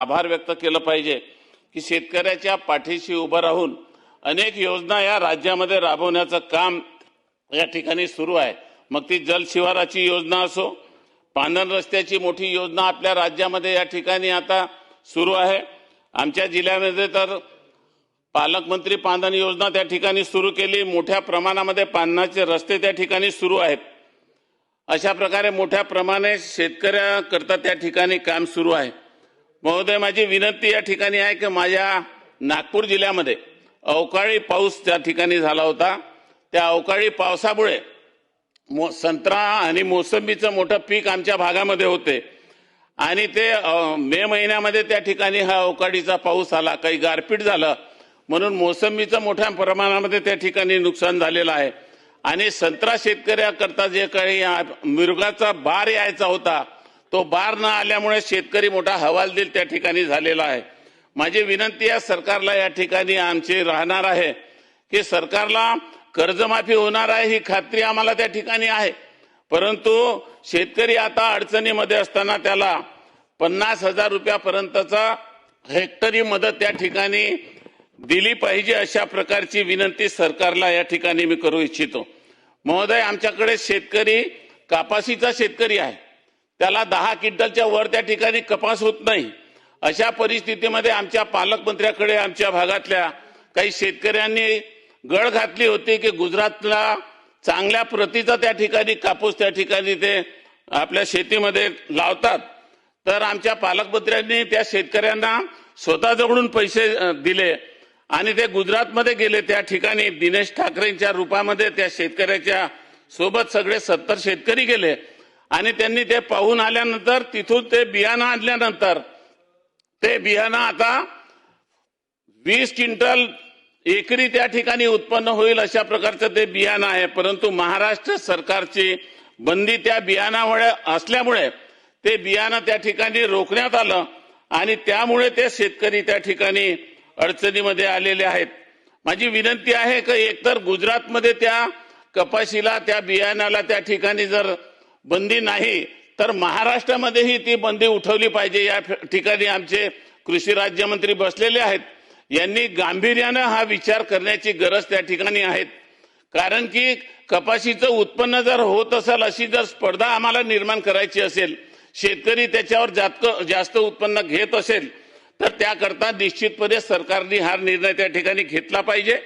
आभार व्यक्त केलं पाहिजे की शेतकऱ्याच्या पाठीशी उभं राहून अनेक योजना या राज्यामध्ये राबवण्याचं काम या ठिकाणी सुरू आहे. मग ती जलशिवाराची योजना असो पानन रस्त्याची मोठी योजना आपल्या राज्यामध्ये या ठिकाणी आता सुरू आहे. आमच्या जिल्ह्यामध्ये तर पालकमंत्री पांधन योजना त्या ठिकाणी सुरू केली. मोठ्या प्रमाणामध्ये पाण्याचे रस्ते त्या ठिकाणी सुरू आहेत. अशा प्रकारे मोठ्या प्रमाणे शेतकऱ्याकरता त्या ठिकाणी काम सुरू आहे. महोदय माझी विनंती या ठिकाणी आहे की माझ्या नागपूर जिल्ह्यामध्ये अवकाळी पाऊस त्या ठिकाणी झाला होता. त्या अवकाळी पावसामुळे मो संत्रा आणि मोसंबीचं मोठं पीक आमच्या भागामध्ये होते. आणि ते मे महिन्यामध्ये त्या ठिकाणी हा अवकाळीचा पाऊस आला काही गारपीट झालं. म्हणून मोसंबीचं मोठ्या प्रमाणामध्ये त्या ठिकाणी नुकसान झालेलं आहे. आणि संत्रा शेतकऱ्याकरता जे काही मृगाचा बार यायचा होता तो बार न आल्यामुळे शेतकरी मोठा हवालदिल त्या ठिकाणी झालेला आहे. माझी विनंती आहे सरकारला या ठिकाणी आमची राहणार आहे की सरकारला कर्जमाफी होणार आहे ही खात्री आम्हाला त्या ठिकाणी आहे. परंतु शेतकरी आता अडचणीमध्ये असताना त्याला पन्नास हजार रुपयापर्यंतचा हेक्टरी मदत त्या ठिकाणी दिली पाहिजे अशा प्रकारची विनंती सरकारला या ठिकाणी मी करू इच्छितो. महोदय आमच्याकडे शेतकरी कापासीचा शेतकरी आहे. त्याला दहा क्विंटलच्या वर त्या ठिकाणी कपास होत नाही. अशा परिस्थितीमध्ये आमच्या पालकमंत्र्याकडे आमच्या भागातल्या काही शेतकऱ्यांनी गळ घातली होती की गुजरातला चांगल्या प्रतीचा त्या ठिकाणी कापूस त्या ठिकाणी ते आपल्या शेतीमध्ये लावतात. तर आमच्या पालकमंत्र्यांनी त्या शेतकऱ्यांना स्वतःजवळून पैसे दिले आणि ते गुजरातमध्ये गेले. त्या ठिकाणी दिनेश ठाकरेंच्या रूपामध्ये त्या शेतकऱ्याच्या सोबत सगळे सत्तर शेतकरी गेले. आणि त्यांनी ते पाहून आल्यानंतर तिथून ते बियाणं आणल्यानंतर ते बियाणं आता वीस क्विंटल एकरी त्या ठिकाणी उत्पन्न होईल अशा प्रकारचं ते बियाणं आहे. परंतु महाराष्ट्र सरकारची बंदी त्या बियाणामुळे असल्यामुळे ते बियाणं त्या ठिकाणी रोखण्यात आलं आणि त्यामुळे ते शेतकरी त्या ठिकाणी अडचणीमध्ये आलेले आहेत. माझी विनंती आहे की एकतर गुजरातमध्ये त्या कपाशीला त्या बियाणाला त्या ठिकाणी जर बंदी नाही तर महाराष्ट्रामध्येही ती बंदी उठवली पाहिजे. या ठिकाणी आमचे कृषी राज्यमंत्री बसलेले आहेत. यांनी गांभीर्यानं हा विचार करण्याची गरज त्या ठिकाणी आहेत कारण की कपाशीचं उत्पन्न जर होत असेल अशी जर स्पर्धा आम्हाला निर्माण करायची असेल शेतकरी त्याच्यावर जातक जास्त उत्पन्न घेत असेल तर त्याकरता निश्चितपणे सरकारने हा निर्णय त्या ठिकाणी घेतला पाहिजे.